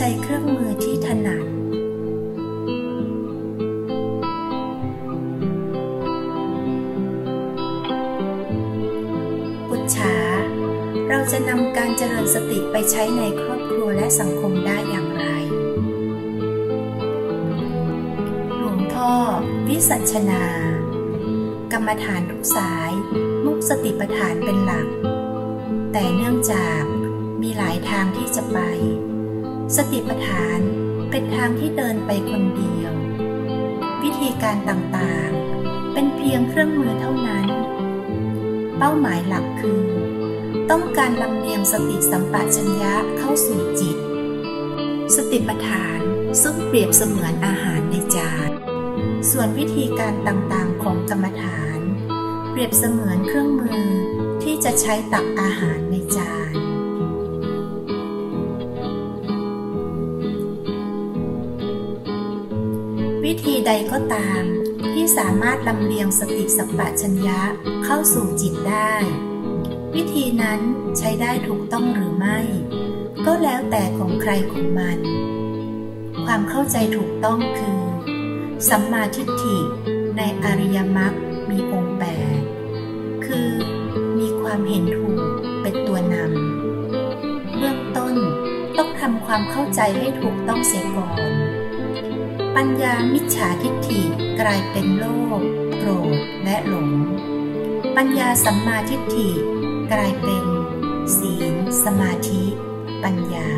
ใช้เครื่องมือที่ถนัดปุจฉาเราจะนำการเจริญสติไปใช้ในครอบครัวและสังคมได้อย่างไร หลวงพ่อ วิสัชนา กรรมฐานทุกสาย มุกสติปัฏฐานเป็นหลัก แต่เนื่องจากมีหลายทางที่จะไป สติปัฏฐานเป็นทางที่เดินไปคนเดียว วิธีการต่างๆ เป็นเพียงเครื่องมือเท่านั้น เป้าหมายหลักคือ ต้องการลำเลียงสติสัมปชัญญะเข้าสู่จิต สติปัฏฐานซึ่งเปรียบเสมือนอาหารในจาน ส่วนวิธีการต่างๆของกรรมฐาน เปรียบเสมือนเครื่องมือที่จะใช้ตักอาหารในจาน วิธีใดก็ตาม ที่สามารถลำเลียงสติสัมปชัญญะเข้าสู่จิตได้ วิธีนั้นใช้ได้ถูกต้องหรือไม่ ก็แล้วแต่ของใครของมัน ความเข้าใจถูกต้องคือ สัมมาทิฏฐิในอริยมรรคมีองค์แปดคือมีความเห็นถูกเป็นตัวนำเบื้องต้นต้องทำความเข้าใจให้ถูกต้องเสียก่อน ปัญญามิจฉาทิฏฐิกลายเป็นโลภโกรธและหลง ปัญญาสัมมาทิฏฐิกลายเป็น ศีล สมาธิ ปัญญา